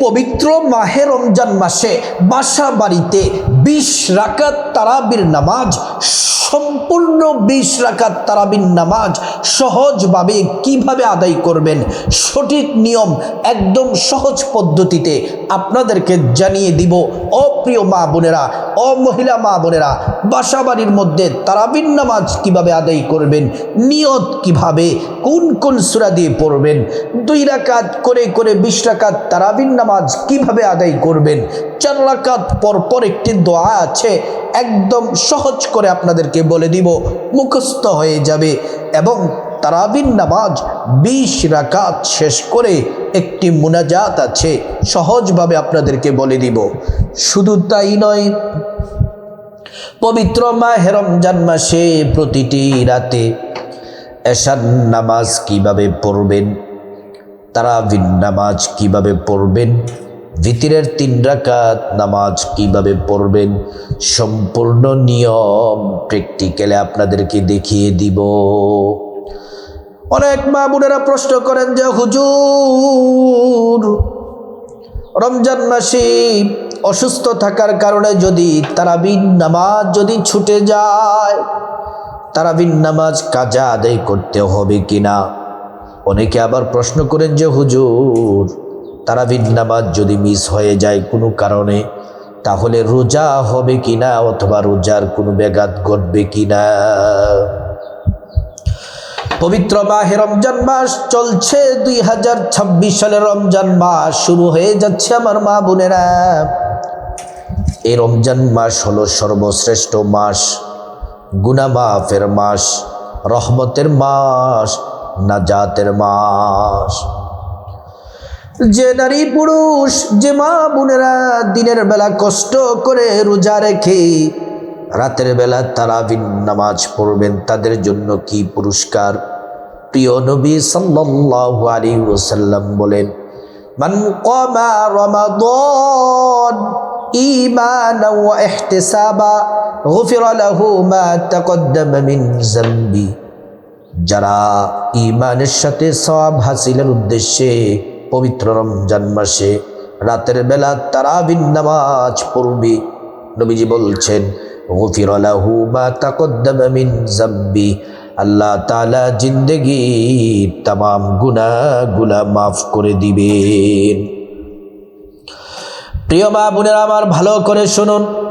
পবিত্র মাহে রমজান মাসে বাসা বাড়িতে বিশ রাকাত তারাবির নামাজ সম্পূর্ণ বিশ রাকাত তারাবির নামাজ সহজভাবে কীভাবে আদায় করবেন? সঠিক নিয়ম একদম সহজ পদ্ধতিতে আপনাদেরকে জানিয়ে দিব। অপ্রিয় মা বোনেরা ও মহিলা মা বোনেরা বাসা বাড়ির মধ্যে তারাবির নামাজ কীভাবে আদায় করবেন? নিয়ত কীভাবে? কোন কোন সুরা দিয়ে পড়বেন? দুই রাকাত করে করে বিশ রাকাত তারাবির নামাজ কীভাবে আদায় করবেন? চার রাকাত পরপর একটি দোয়া আছে। একদম সহজ করে আপনাদেরকে বলে দিব, মুখস্থ হয়ে যাবে এবং তারাবিন নামাজ বিশ রাকাত শেষ করে একটি মুনাজাত আছে, সহজভাবে আপনাদেরকে বলে দিব। শুধু তাই নয়, পবিত্র মা রমজান মাসে প্রতিটি রাতে এশার নামাজ কীভাবে পড়বেন, তারাবিন নামাজ কীভাবে পড়বেন ভিতরের তিন রাকাত নামাজ কীভাবে পড়বেন সম্পূর্ণ নিয়ম প্র্যাকটিক্যালে আপনাদেরকে দেখিয়ে দিব। অনেক মা বোনেরা প্রশ্ন করেন যে, হুজুর, রমজান মাসে অসুস্থ থাকার কারণে যদি তারাবিন নামাজ যদি ছুটে যায় তারাবিন নামাজ কাজা আদায় করতে হবে কিনা? অনেকে আবার প্রশ্ন করেন যে, হুজুর তারাবিন নামাজ যদি মিস হয়ে যায় কোনো কারণে, তাহলে রোজা হবে কি না অথবা রোজার কোনো ব্যাঘাত ঘটবে কিনা পবিত্র মাহে রমজান মাস চলছে, দুই হাজার ছাব্বিশ সালের রমজান মাস শুরু হয়ে যাচ্ছে আমার মা বোনেরা। এই রমজান মাস হলো সর্বশ্রেষ্ঠ মাস গুনা মাফের মাস, রহমতের মাস, নাজাতের মাস। যে নারী পুরুষ, যে মা বোনেরা দিনের বেলা কষ্ট করে রোজা রেখে রাতের বেলা তারাবিন নামাজ পড়বেন, তাদের জন্য কি পুরস্কার? প্রিয় নবী সাল্লাল্লাহু আলাইহি ওয়াসাল্লাম বলেন, মান কামা রমাদান ঈমানা ওয়া ইহতিসাবা লাহু মা তাকদ্দামা মিন যারা ইমানের সাথে সব হাসিলের উদ্দেশ্যে পবিত্র রমজান মাসে রাতের বেলা তারাবিন নামাজ পড়বে। নবীজি বলছেন, গফির লাহু মা তাকদ্দামা মিন যামবি। আল্লাহ তাআলা জিন্দেগি তাম গুনাহগুলা মাফ করে দিবেন। প্রিয় মা বোনেরা, আমার ভালো করে শুনুন।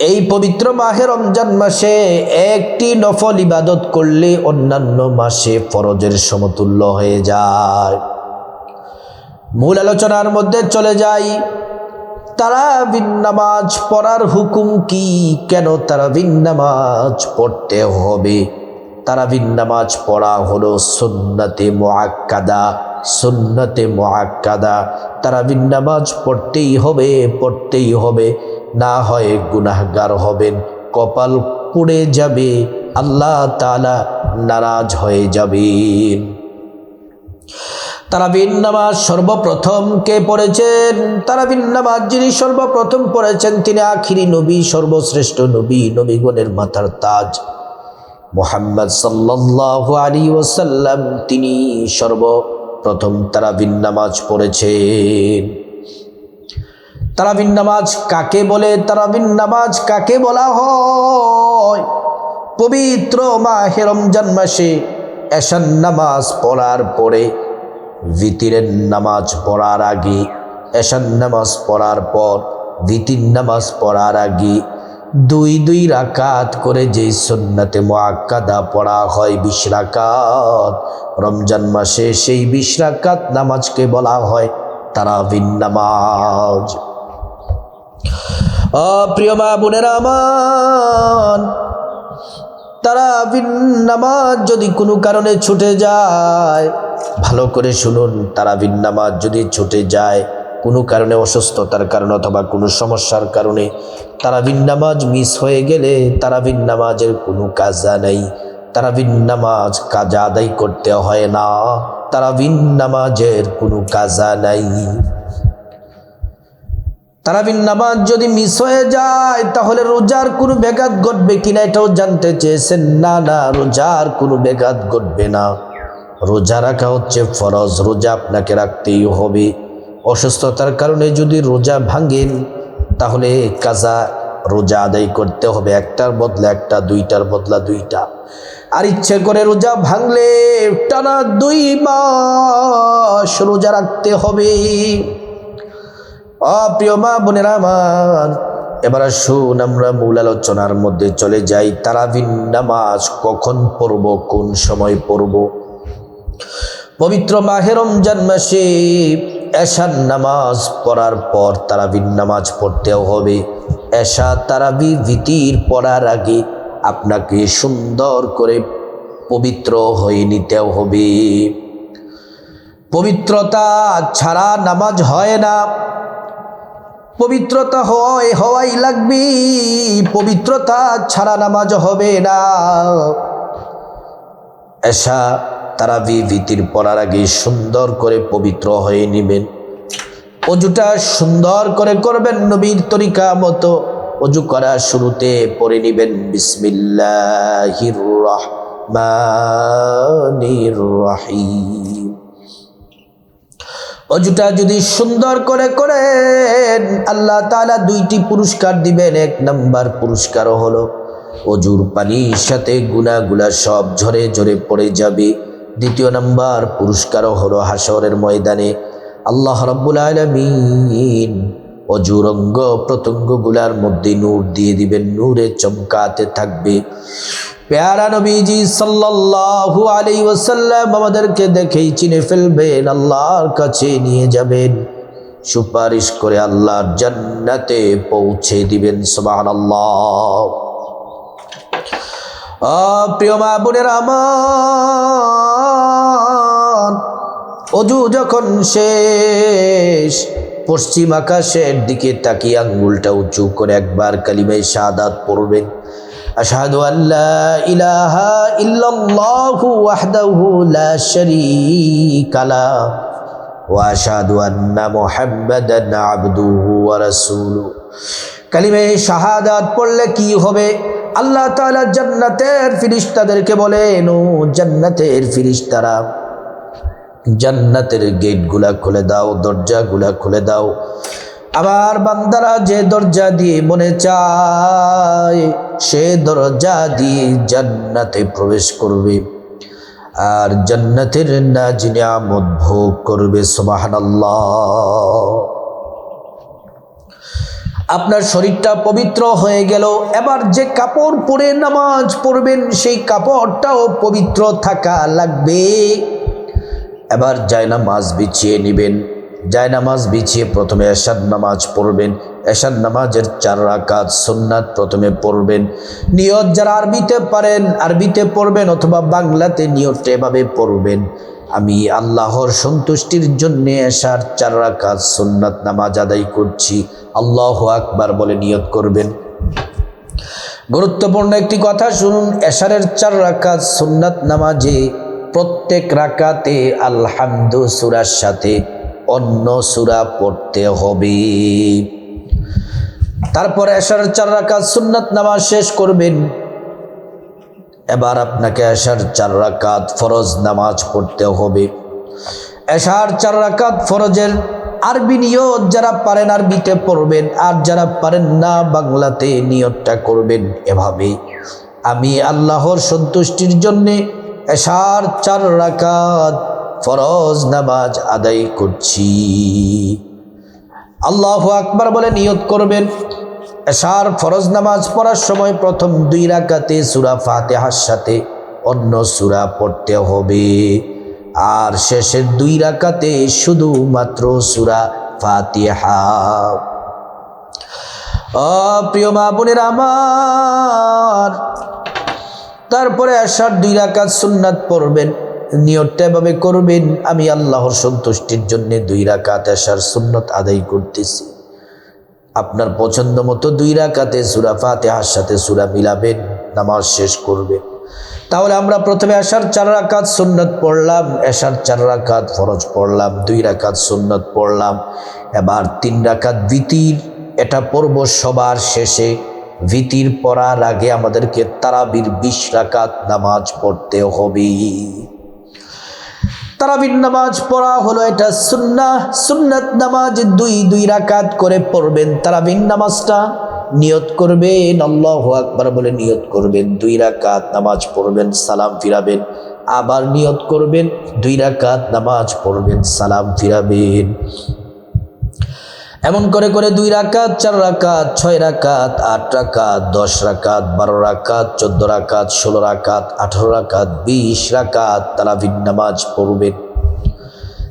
এই পবিত্র মাহে রমজান মাসে একটি নফল ইবাদত করলে অন্যান্য মাসে ফরজের সমতুল্য হয়ে যায়। মূল আলোচনার মধ্যে চলে যাই তারা নামাজ পড়ার হুকুম কি? কেন তারা নামাজ পড়তে হবে? তারা নামাজ পড়া হলো সুন্নতে মোয়াক্কাদা সুন্নতে মোয়াক্কাদা তারা নামাজ পড়তেই হবে পড়তেই হবে। না হয় গুনাহগার হবেন, কপাল পুড়ে যাবে, আল্লাহ তালা নারাজ হয়ে যাবেন। তারাবিন নামাজ সর্বপ্রথম কে পড়েছেন? তারাবিন নামাজ যিনি সর্বপ্রথম পড়েছেন, তিনি আখিরি নবী, সর্বশ্রেষ্ঠ নবী, নবীগণের মাথার তাজ। মোহাম্মদ সাল্লাহ আলী ওসাল্লাম তিনি সর্বপ্রথম তারাবিন নামাজ পড়েছেন। তারাবিন নামাজ কাকে বলে? তারাবিন নামাজ কাকে বলা হয়? পবিত্র মাহে রমজান মাসে এশান নামাজ পড়ার পরে, ভিতিরের নামাজ পড়ার আগে এশান নামাজ পড়ার পর, ভিতির নামাজ পড়ার আগে দুই দুই রাকাত করে যেই সন্নাতে মোয়াক্কাদা পড়া হয় বিশ রাকাত। রমজান মাসে সেই বিশ রাকাত নামাজকে বলা হয় তারাবিন নামাজ। প্রিয় মা বোনেরা আমার, তারা নামাজ যদি কোনো কারণে ছুটে যায়, ভালো করে শুনুন, তারা নামাজ যদি ছুটে যায়, কোনো কারণে অসুস্থতার কারণে অথবা কোনো সমস্যার কারণে তারা নামাজ মিস হয়ে গেলে তারা নামাজের কোনো কাজা নেই। তারা নামাজ কাজা আদায় করতে হয় না। তারা নামাজের কোনো কাজা নাই। তারাবিন নামাজ যদি মিস হয়ে যায়, তাহলে রোজার কোনো ব্যাঘাত ঘটবে কিনা এটাও জানতে চেয়েছেন। না না, রোজার কোনো ব্যাঘাত ঘটবে না। রোজা রাখা হচ্ছে ফরজ, রোজা আপনাকে রাখতেই হবে। অসুস্থতার কারণে যদি রোজা ভাঙেন, তাহলে কাজা রোজা আদায় করতে হবে। একটার বদলা একটা, দুইটার বদলা দুইটা। আর ইচ্ছে করে রোজা ভাঙলে টানা দুই মাস রোজা রাখতে হবে। অপ্রিয় মা বোনেরা আমার, এবার আসুন আমরা মূল আলোচনার মধ্যে চলে যাই। তারাবিন নামাজ কখন পড়ব, কোন সময় পড়ব? পবিত্র মাহে রমজান মাসে এশার নামাজ পড়ার পর তারাবিন নামাজ পড়তেও হবে। এশা, তারাবি, ভীতির পড়ার আগে আপনাকে সুন্দর করে পবিত্র হয়ে নিতেও হবে। পবিত্রতা ছাড়া নামাজ হয় না। পবিত্রতা হয়, হওয়াই লাগবে। পবিত্রতা ছাড়া নামাজ হবে না। এসা তারাবি ভীতির পড়ার আগে সুন্দর করে পবিত্র হয়ে নেবেন। অজুটা সুন্দর করে করবেন নবীর তরিকা মতো। অজু করা শুরুতে পড়ে নেবেন, বিসমিল্লাহির রহমানির রহিম। অজুটা যদি সুন্দর করে করেন, আল্লাহ তাআলা দুইটি পুরস্কার দিবেন। এক নাম্বার পুরস্কার হলো অজুর পানির সাথে গুনাগুলা সব ঝরে ঝরে পড়ে যাবে। দ্বিতীয় নাম্বার পুরস্কার হলো হাসরের ময়দানে। আল্লাহ রাব্বুল আলামিন অজুর অঙ্গ প্রত্যঙ্গগুলার মধ্যে নূর দিয়ে দিবেন। নূরে চমকাতে থাকবে। পেয়ারা নবীজি সাল্লাল্লাহু আলাইহি ওয়াসাল্লাম আমাদেরকে দেখেই চিনে ফেলবেন, আল্লাহর কাছে নিয়ে যাবেন। সুপারিশ করে আল্লাহর জান্নাতে পৌঁছে দিবেন, সুবহানাল্লাহ। প্রিয় মা বোনের আমার, অজু যখন শেষ, পশ্চিম আকাশের দিকে তাকিয়ে আঙ্গুলটা উঁচু করে একবার কালিমাই শাহাদাত পড়বেন। আশহাদু আল্লা ইলাহা ইল্লাল্লাহু ওয়াহদাহু লা শারীকা লা ওয়া আশহাদু আন্না মুহাম্মাদান আবদুহু ওয়া রাসূলুহু। কালিমে শাহাদাত পড়লে কি হবে? আল্লাহ তাআলা জান্নাতের ফিরিস্তাদেরকে বলেন, ও জান্নাতের ফিরিস্তারা, জান্নাতের গেটগুলা খুলে দাও, দরজাগুলা খুলে দাও। আবার বান্দারা যে দরজা দিয়ে মনে চায়, সে দরজা দিয়ে জান্নাতে প্রবেশ করবে। আর জান্নাতের নাজ নিয়ামত ভোগ করবে, সুবহানাল্লাহ। আপনার শরীরটা পবিত্র হয়ে গেল, এবার যে কাপড় পরে নামাজ পড়বেন, সেই কাপড়টাও পবিত্র থাকা লাগবে। এবার জায়নামাজ বিছিয়ে নেবেন। জায়নামাজ বিছিয়ে প্রথমে এশার নামাজ পড়বেন। এশার নামাজের চার রাকাত সুন্নাত প্রথমে পড়বেন। নিয়ত যারা আরবিতে পারেন, আরবিতে পড়বেন অথবা বাংলাতে নিয়তটা এভাবে পড়বেন। আমি আল্লাহর সন্তুষ্টির জন্য এশার চার রাকাত সুন্নাত নামাজ আদায় করছি। আল্লাহ আকবার বলে নিয়ত করবেন। গুরুত্বপূর্ণ একটি কথা শুনুন এশারের চার রাকাত সুন্নাত নামাজে প্রত্যেক রাকাতে আলহামদু সুরার সাথে অন্য সুরা পড়তে হবে। তারপর এশার চার রাকাত সুন্নাত নামাজ শেষ করবেন। এবার আপনাকে এশার চার রাকাত ফরজ নামাজ পড়তে হবে। এশার চার রাকাত ফরজের আরবি নিয়ত যারা পারেন আরবিতে পড়বেন, আর যারা পারেন না বাংলাতে নিয়তটা করবেন এভাবে। আমি আল্লাহর সন্তুষ্টির জন্যে এশার চার রাকাত ফরজ নামাজ আদায় করছি। আল্লাহ আকবার বলে নিয়ত করবেন, এশার ফরজ নামাজ পড়ার সময় প্রথম দুই রাকাতে সুরা ফাতেহার সাথে অন্য সুরা পড়তে হবে। আর শেষের দুই রাকাতে শুধুমাত্র সুরা ফাতিহা। প্রিয় মা বোনের আমার, তারপরে আসার দুই রাকাত সুন্নাত পড়বেন। নিয়তটা এভাবে করবেন, আমি আল্লাহর সন্তুষ্টির জন্য দুই রাকাত আসার সুন্নত আদায় করতেছি। আপনার পছন্দ মতো দুই রাকাতে সুরা ফাতেহার সাথে সুরা মিলাবেন, নামাজ শেষ করবেন। তাহলে আমরা প্রথমে আসার চার রাকাত সুন্নত পড়লাম এশার চার রাকাত ফরজ পড়লাম, দুই রাকাত সুন্নত পড়লাম। এবার তিন রাকাত বিতির এটা পড়ব সবার শেষে। ভিতির পড়ার আগে আমাদেরকে তারাবির বিশ রাকাত নামাজ পড়তে হবে তারাবির নামাজ পড়া হলো এটা সুন্না সুন্নাত নামাজ দুই দুই রাকাত করে পড়বেন। তারাবির নামাজটা নিয়ত করবেন, আল্লাহ আকবার বলে নিয়ত করবেন। দুই রাকাত নামাজ পড়বেন, সালাম ফিরাবেন। আবার নিয়ত করবেন, দুই রাকাত নামাজ পড়বেন, সালাম ফিরাবেন। এমন করে করে দুই রাকাত, চার রাকাত, ছয় রাকাত, আট রাকাত, দশ রাকাত, বারো রাকাত, চোদ্দ রাকাত, ষোলো রাকাত, আঠারো রাকাত, বিশ রাকাত তারাবিন নামাজ পড়বেন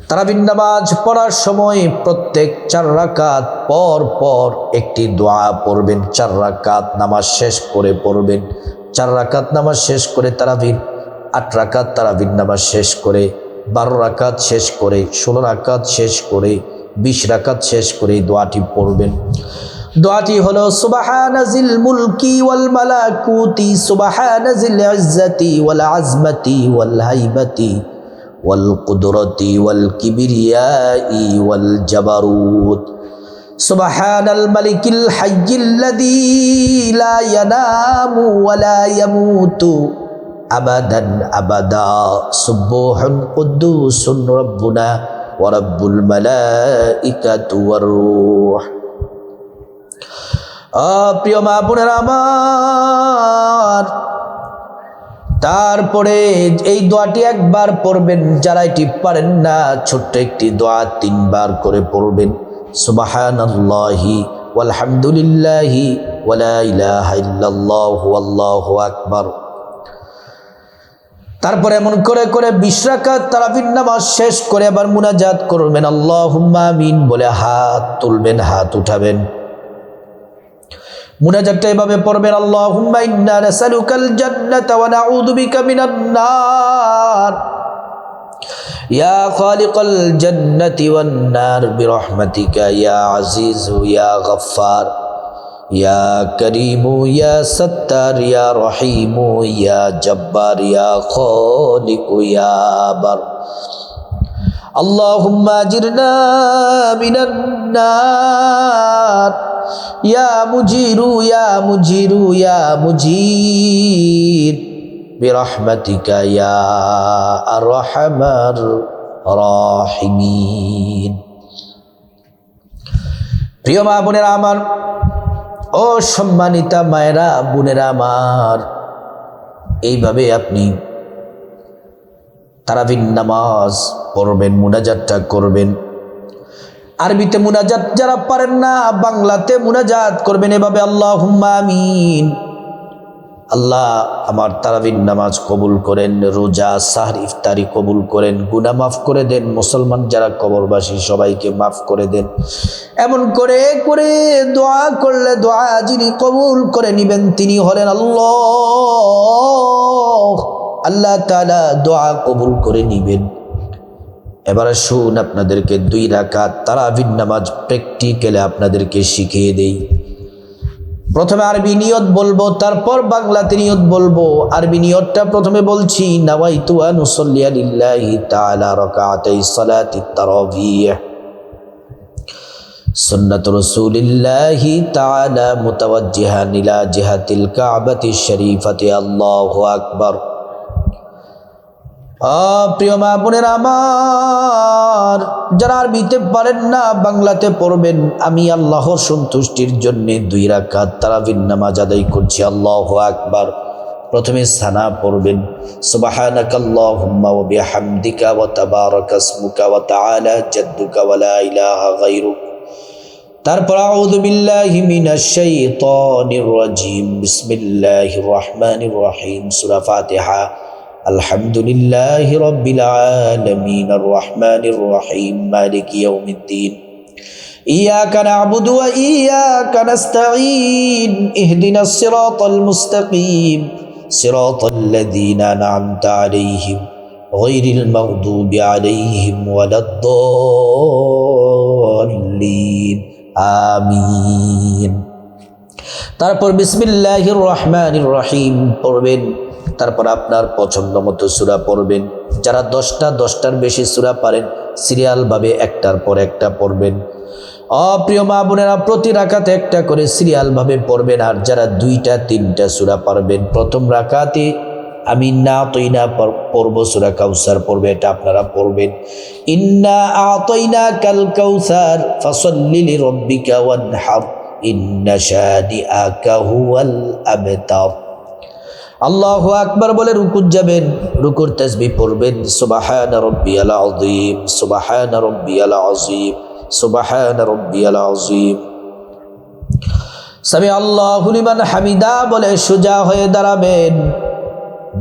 তারাবিন নামাজ পড়ার সময় প্রত্যেক চার রাকাত পর পর একটি দোয়া পড়বেন, চার রাকাত নামাজ শেষ করে পড়বেন, চার রাকাত নামাজ শেষ করে তারাবিন আট রাকাত তারাবিন নামাজ শেষ করে, বারো রাকাত শেষ করে, ষোলো রাকাত শেষ করে বিশ রাকাত শেষ করে এই দোয়াটি পড়বেন দোয়াটি হলো সুবাহানাজিল মুলকি ওয়াল মালাকুতি সুবাহানাজিল ইজ্জতি ওয়াল আজমতি ওয়াল হাইবতি ওয়াল কুদরতি ওয়াল কিবরিয়াই ওয়াল জাবারুত سبحان الملك الحي الذي لا ينام ولا يموت أبدا أبدا سبوح قدوس ربنا ورب الملائكة والروح প্রিয় মা বোনের আমার তারপরে এই দোয়াটি একবার পড়বেন যারা এটি পারেন না ছোট্ট একটি দোয়া তিনবার করে পড়বেন সুবাহানাল্লাহি ওয়ালহামদুলিল্লাহি ওয়ালা ইলাহা ইল্লাল্লাহু আল্লাহু আকবার তারপরে এমন করে করে বিশ্রাকাত তারাবির নামাজ শেষ করে আবার মুনাজাত করবেন। আল্লাহ আমিন বলে হাত তুলবেন, হাত উঠাবেন। মুনাজাতটা এভাবে পড়বেন, আল্লাহুম্মা ইন্না নাসালুকাল জান্নাতা ওয়া নাউযু বিকা মিনান নার। ইয়া খালিকাল জান্নাতি ওয়ান নার বিরহমাতিকা, ইয়া আজিজু, ইয়া গফফার। ইয়া করিমু ইয়া সত্তার ইয়া রহিমু ইয়া জব্বার ইয়া খালিকু ইয়া বার اللهم اجرنا من النار يا مجير يا مجير يا مجير برحمتك يا ارحم الراحمين প্রিয় মা বোনেরা আমার ও সম্মানিতা মায়েরা, বোনেরা আমার, এইভাবে আপনি তারাবিন নামাজ পড়বেন, মুনাজাতটা করবেন। আরবিতে মুনাজাত যারা পারেন না, বাংলাতে মুনাজাত করবেন, এভাবে আল্লাহ আমিন। আল্লাহ আমার তারাবিন নামাজ কবুল করেন, রোজা, সাহর, ইফতারি কবুল করেন গুনা মাফ করে দেন, মুসলমান যারা কবরবাসী সবাইকে মাফ করে দেন। এমন করে করে দোয়া করলে দোয়া যিনি কবুল করে নিবেন তিনি হলেন আল্লাহ। আল্লাহ তালা দোয়া কবুল করে নিবেন। এবারে শুন আপনাদেরকে দুই রাকাত তারাবিন নামাজ প্র্যাকটিক্যালে আপনাদেরকে শিখিয়ে দেই। প্রথমে আরবি নিয়ত বলব, তারপর বাংলাতে নিয়ত বলব। আরবি নিয়তটা প্রথমে বলছি, নাওয়াইতু আন উসাল্লিয়া লিল্লাহি তাআলা রাকাতাই সালাতি তারাবিহ সুন্নাত রাসূলিল্লাহি তাআলা মুতাওয়াজ্জিহান ইলা জিহাতিল কাবাতি শরীফাতি, আল্লাহু আকবার। প্রিয় মা বোনের আমার, যারা আরবিতে পারেন না, বাংলাতে পড়বেন, আমি আল্লাহর সন্তুষ্টির জন্য দুই রাকাত তারাবিন নামাজ আদায় করছি, আল্লাহ আকবার। প্রথমে সানা পড়বেন, সুবহানাকাল্লাহুম্মা তারপর আউযু বিল্লাহি মিনাশ রহিম, সূরা ফাতিহা। الحمد لله رب العالمين الرحمن الرحيم مالك يوم الدين إياك نعبد وإياك نستعين اهدنا الصراط المستقيم صراط الذين أنعمت عليهم غير المغضوب عليهم ولا الضالين آمين তারপর বিসমিল্লাহির রহমানির রহিম পড়বেন তারপর আপনার পছন্দ মতো সুরা পড়বেন। যারা দশটা, দশটার বেশি সুরা পারেন, সিরিয়ালভাবে একটার পর একটা পড়বেন। অপ্রিয় মা বোনেরা, প্রতি রাখাতে একটা করে সিরিয়ালভাবে পড়বেন আর যারা দুইটা, তিনটা সুরা পারবেন, প্রথম রাখাতে আমি না তৈনা পড়ব সুরা কাউসার পড়বে, এটা আপনারা পড়বেন। ইন্না আতইনা কাল কাউসার ফসল্লিলি রব্বিকা ওয়ানহার, ইন্না শানিআকা হুয়াল আবতার। আল্লাহু আকবার বলে রুকুত যাবেন, রুকুর তাসবি পড়বেন। সুবাহান রব্বিয়াল আযীম, সুবাহান রব্বিয়াল আযীম, সুবাহান রব্বিয়াল আযীম। সামি আল্লাহু হামিদা বলে সোজা হয়ে দাঁড়াবেন।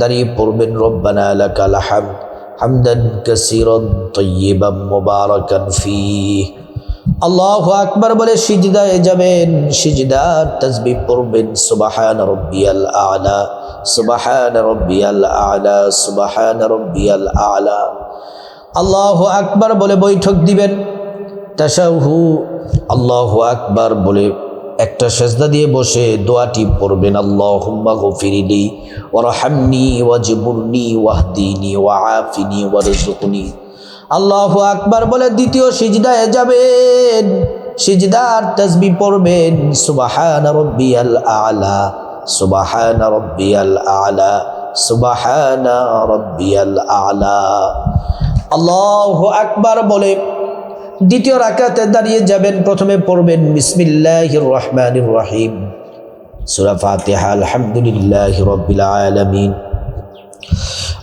দাঁড়িয়ে পড়বেন, রব্বানা লাকাল হামদ, হামদান কাসীরান তাইয়িবান মুবারাকান ফীহ। আল্লাহু আকবার বলে সিজদায় যাবেন, সিজদার তাসবিহ পড়বেন, সুবহান রাব্বিয়াল আলা। সুবহান রাব্বিয়াল আলা, সুবহান রাব্বিয়াল আলা। আল্লাহ আকবার বলে বৈঠক দিবেন। তাসাহু আল্লাহ আকবার বলে একটা সেজদা দিয়ে বসে দোয়াটি পড়বেন। আল্লাহুম্মা গফিরিলি ওয়ারহামনি ওয়াজবুরনি ওয়াহদিনি ওয়াআফিনি ওয়ারজুকনি আল্লাহু আকবার বলে দ্বিতীয় সিজদায় যাবেন। সিজদার তাসবি পড়বেন। সুবাহান রব্বিয়াল আলা। সুবাহান রব্বিয়াল আলা, সুবাহান রব্বিয়াল আলা। আল্লাহ একবার বলে, দ্বিতীয় রাকাতে দাঁড়িয়ে যাবেন, প্রথমে পড়বেন বিসমিল্লাহির রহমানির রহিম। সূরা ফাতিহা, আলহামদুলিল্লাহি রব্বিল আলামিন।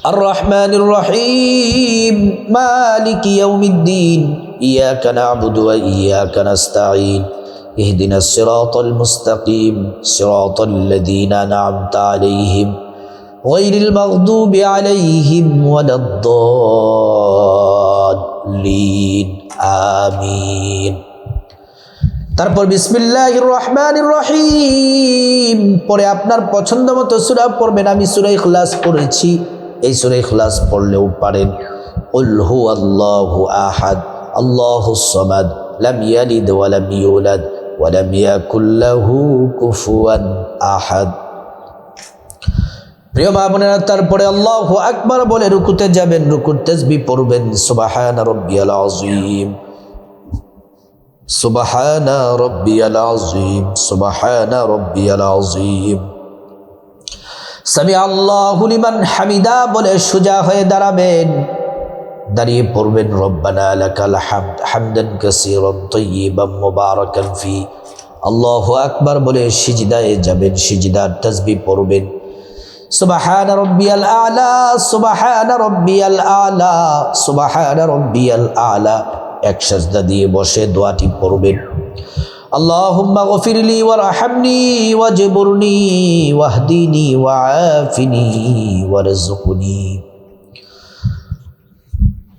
আর রহমানির রহিম, মালিক ইয়াউমিদ্দিন, ইয়াকা নাবুদু ওয়া ইয়াকা নাস্তাঈন। اهدنا الصراط المستقيم صراط الذين أنعمت عليهم غير المغضوب عليهم ولا الضالين آمين তারপর বিসমিল্লাহ রহমান রহিম পরে আপনার পছন্দ মতো সুরা পড়বেন আমি সুরাই খলাস পড়েছি এই সুরাই খলাস পড়লেও পারেন উল্হু আল্লাহ আহাদ আল্লাহ সমাদ লাম ইয়ালিদ ওয়ালাম ইউলাদ ওয়ালাম ইয়াকুল্লাহু কুফুয়ান আহাদ প্রিয় মা বোনেরা, তারপরে আল্লাহ আকবার বলে রুকুতে যাবেন, রুকুর তেজবি পড়বেন। সুবাহান রব্বিয়াল আজিম সুবাহানা রব্বিয়াল আজিম সুবাহানা রব্বিয়াল আজিম সামি আল্লাহু লিমান হামিদা বলে সোজা হয়ে দাঁড়াবেন। দাঁড়িয়ে পড়বেন, রব্বানা লাকাল হামদ, হামদান কাসীরান তাইয়িবান মুবারাকান ফি। আল্লাহু আকবার বলে সিজদায় যাবেন, সিজদার তাসবিহ পড়বেন। সুবাহান রব্বিয়াল আলা, সুবাহান রব্বিয়াল আলা, সুবাহান রব্বিয়াল আলা। এক সাজদা দিয়ে বসে দোয়াটি পড়বেন। আল্লাহুম্মা গফিরলি ওয়ারহামনি, ওয়াজবুরনি, ওয়াহদিনি ওয়াআফিনি ওয়ারজুকনি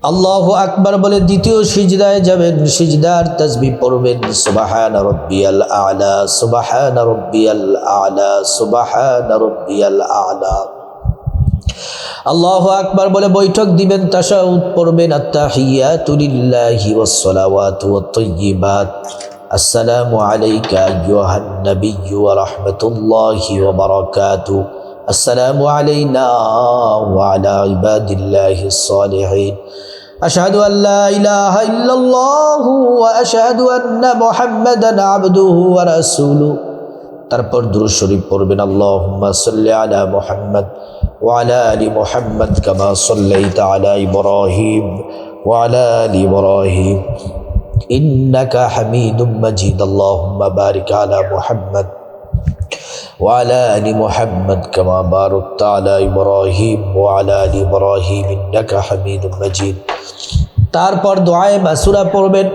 আল্লাহ আকবার বলে দ্বিতীয় সিজদায় যাবেন, সিজদার তাসবি পড়বেন। সুবাহান রব্বিয়াল আলা, সুবাহান রব্বিয়াল আলা, সুবাহান রব্বিয়াল আলা। আল্লাহ আকবার বলে বৈঠক দিবেন তাশাউদ পড়বেন, আত্তাহিয়াতু লিল্লাহি ওয়াস সালাওয়াতু ওয়াত তাইয়্যিবাত। আসসালামু আলাইকা আইয়ুহান নাবিয়্যু ওয়া রাহমাতুল্লাহি ওয়া বারাকাতুহু السلام علينا وعلى عباد الله الصالحين أشهد أن لا إله إلا الله وأشهد أن محمدا عبده ورسوله তারপর দুরূদ শরীফ পড়বেন আল্লাহুম্মা সাল্লি আলা মুহাম্মদ ওয়া আলা আলি মুহাম্মদ কামা সাল্লাইতা আলা ইব্রাহিম ওয়া আলা আলি ইব্রাহিম ইন্নাকা হামিদুম মাজিদ আল্লাহুম্মা বারিক আলা মুহাম্মদ وعلى آل محمد كما باركت على إبراهيم وعلى آل إبراهيم إنك حميد مجيد তারপর দোয়ায় মাসুরা পড়বেন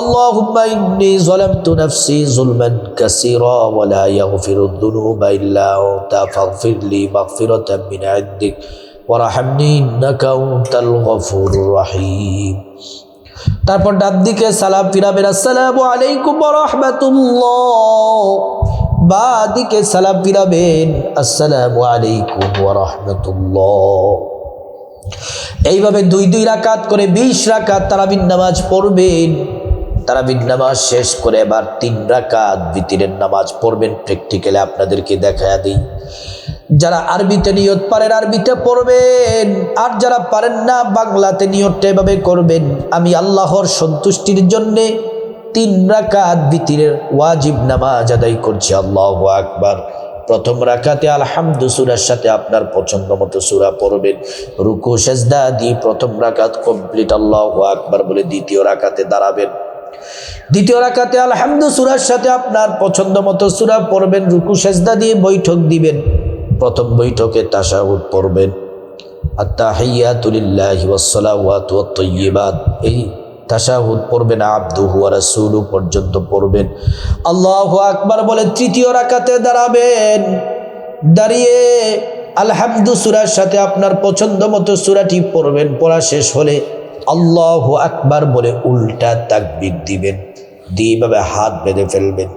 আল্লাহুম্মা ইন্নী যালামতু নাফসি যুলমান কাসীরা ওয়া লা ইয়াগফিরু যুনুবা ইল্লা আনতা ফাগফিরলি মাগফিরাতাম মিন ইনদিক ওয়ারহামনি ইন্নাকা আনতাল গফুরুর রহিম তারপর ডান দিকে সালাম ফিরাবেন আসসালামু আলাইকুম ওয়া রাহমাতুল্লাহ বা দিকে সালাম ফিরাবেন। আসসালামু আলাইকুম রাহমাতুল্লাহ। এইভাবে দুই দুই রাকাত করে বিশ রাকাত তারাবিন নামাজ পড়বেন। তারাবিন নামাজ শেষ করে এবার তিন রাকাত বিতিরের নামাজ পড়বেন। প্র্যাকটিক্যালে আপনাদেরকে দেখা দিই। যারা আরবিতে নিয়ত পারেন আরবিতে পড়বেন। আর যারা পারেন না, বাংলাতে নিয়তটা এভাবে করবেন। আমি আল্লাহর সন্তুষ্টির জন্যে তিন রাকাত বিতিরের ওয়াজিব নামাজ আদায় করছি, আল্লাহ আকবার। প্রথম রাকাতে আলহামদু, সুরার সাথে আপনার পছন্দ মতো সুরা পড়বেন। রুকু, সেজদা দিয়ে প্রথম রাকাত কমপ্লিট, আল্লাহ আকবার বলে দ্বিতীয় রাকাতে দাঁড়াবেন। দ্বিতীয় রাকাতে আলহামদু, সুরার সাথে আপনার পছন্দ মতো সুরা পড়বেন। রুকু, সেজদা দিয়ে বৈঠক দিবেন। প্রথম বৈঠকে তাসাহুদ পড়বেন। আত্মাহিয়াতুলিল্লাহি ওয়াসসালাওয়াতু ওয়াত-তাইয়্যিবাত এই তাশাহুদ পড়বেন আব্দু ওয়া সুরু পর্যন্ত পড়বেন। আল্লাহ আকবার বলে তৃতীয় রাকাতে দাঁড়াবেন। দাঁড়িয়ে আলহামদু সুরার সাথে আপনার পছন্দ মতো সুরাটি পড়বেন, পড়া শেষ হলে আল্লাহ আকবার বলে উল্টা তাকবির দিবেন। দিয়ে হাত বেঁধে ফেলবেন।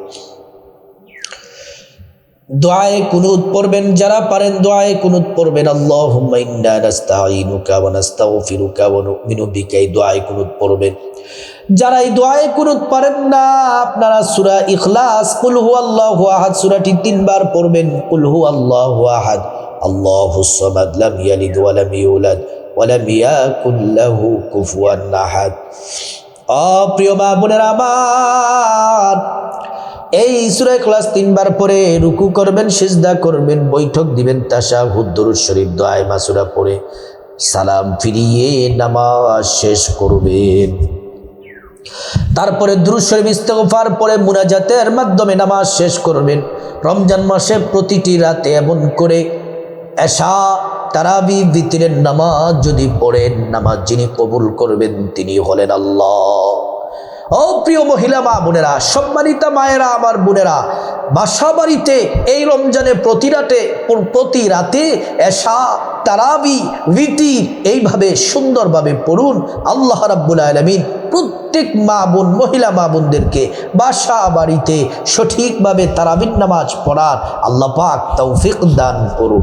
দোয়ায়ে কুনুত পড়বেন, যারা পারেন দোয়ায়ে কুনুত পড়বেন। আল্লাহুম্মা ইন্না নাস্তাঈনুকা ওয়া নাস্তাগফিরুকা ওয়া নু'মিনু বিকা, এই দোয়ায়ে কুনুত পড়বেন। যারা এই দোয়ায়ে কুনুত পারেন না, আপনারা সূরা ইখলাস, কুল হুয়াল্লাহু আহাদ, সূরাটি তিনবার পড়বেন। কুল হুয়াল্লাহু আহাদ আল্লাহুস সামাদ, লাম ইয়ালিদ ওয়া লাম ইউলাদ, ওয়া লাম ইয়াকুল লাহু কুফুয়ান আহাদ। অপ্রিয় মা বোনেরা আমার এই সুরায় ক্লাস তিনবার পরে রুকু করবেন, সিজদা করবেন, বৈঠক দিবেন তাসা হুদ্দরুদ শরীফ দোয়ায় মাসুরা পরে সালাম ফিরিয়ে নামাজ শেষ করবেন। তারপরে দুরুদ শরীফ ইস্তেগফার পরে মুনাজাতের মাধ্যমে নামাজ শেষ করবেন। রমজান মাসে প্রতিটি রাতে এমন করে এশা, তারাবি ভিতরের নামাজ যদি পড়েন, নামাজ যিনি কবুল করবেন তিনি হলেন আল্লাহ। ও প্রিয় মহিলা মা বোনেরা, সম্মানিতা মায়েরা, আমার বোনেরা বাসা বাড়িতে এই রমজানে প্রতি রাতে প্রতি রাতে এশা, তারাবি, ভিতির এইভাবে সুন্দরভাবে পড়ুন আল্লাহ রাব্বুল আলমিন। প্রত্যেক মা বোন, মহিলা মা বোনদেরকে বাসা বাড়িতে সঠিকভাবে তারাবিন নামাজ পড়ার আল্লাহ পাক তৌফিক দান করুন।